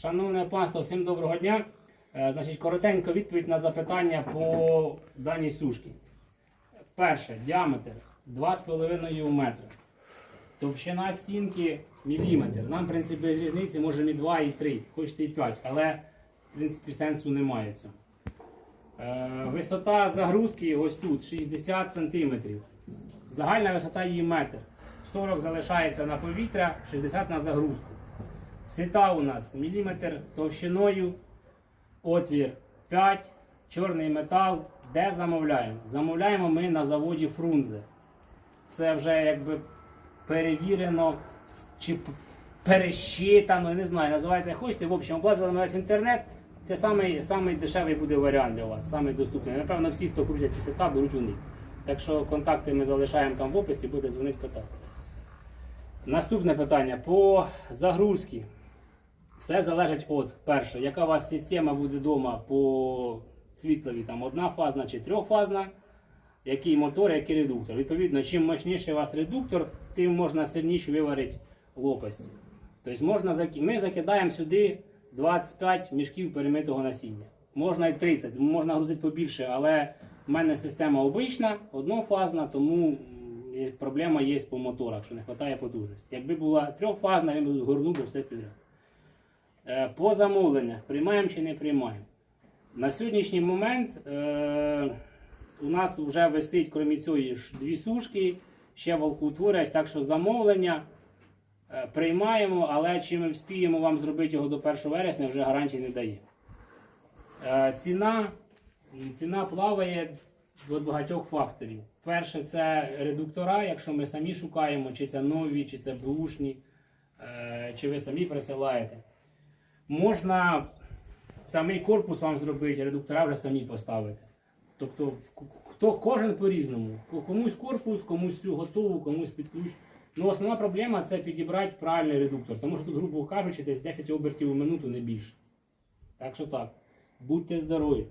Шановне панство, всім доброго дня. Е, Значить, коротенько відповідь на запитання по даній сушці. Перше, діаметр 2,5 метра. Товщина стінки міліметр. Нам, в принципі, без різниці можемо і 2, і 3, хочете і 5, але в принципі сенсу немає цього. Е, Висота загрузки ось тут 60 см. Загальна висота її метр. 40 залишається на повітря, 60 на загрузку. Сита у нас міліметр товщиною, отвір 5, чорний метал. Де замовляємо? Замовляємо ми на заводі Фрунзе. Це вже якби перевірено чи пересчитано, не знаю, називайте хочете. В общем, облазили на весь інтернет. Це самий, самий дешевий буде варіант для вас, самий доступний. Напевно, всі, хто крутять ці сета, беруть у них. Так що контакти ми залишаємо там в описі, буде дзвонити питати. Наступне питання по загрузці. Все залежить від перше, яка у вас система буде вдома по світлові, там однафазна чи трьохфазна, який мотор, який редуктор. Відповідно, чим мощніший у вас редуктор, тим можна сильніше виварити лопасті. Тобто можна, ми закидаємо сюди 25 мішків перемитого насіння. Можна і 30, можна грузити побільше, але в мене система обична, однофазна, тому проблема є по моторах, що не вистачає потужності. Якби була трьохфазна, він би горнув би все підряд. Е, По замовленнях приймаємо чи не приймаємо. На сьогоднішній момент е, у нас вже висить, крім ж дві сушки, ще волкоутворять, так що замовлення е, приймаємо, але чи ми вспіємо вам зробити його до 1 вересня, вже гарантії не дає. Е, ціна, ціна плаває від багатьох факторів. Перше, це редуктора, якщо ми самі шукаємо, чи це нові, чи це бушні, е, чи ви самі присилаєте. Можна самий корпус вам зробити, редуктора вже самі поставити. Тобто хто, кожен по-різному. Комусь корпус, комусь всю готову, комусь під. Ну, основна проблема це підібрати правильний редуктор, тому що тут, грубо кажучи, десь 10 обертів у минуту не більше. Так що так, будьте здорові.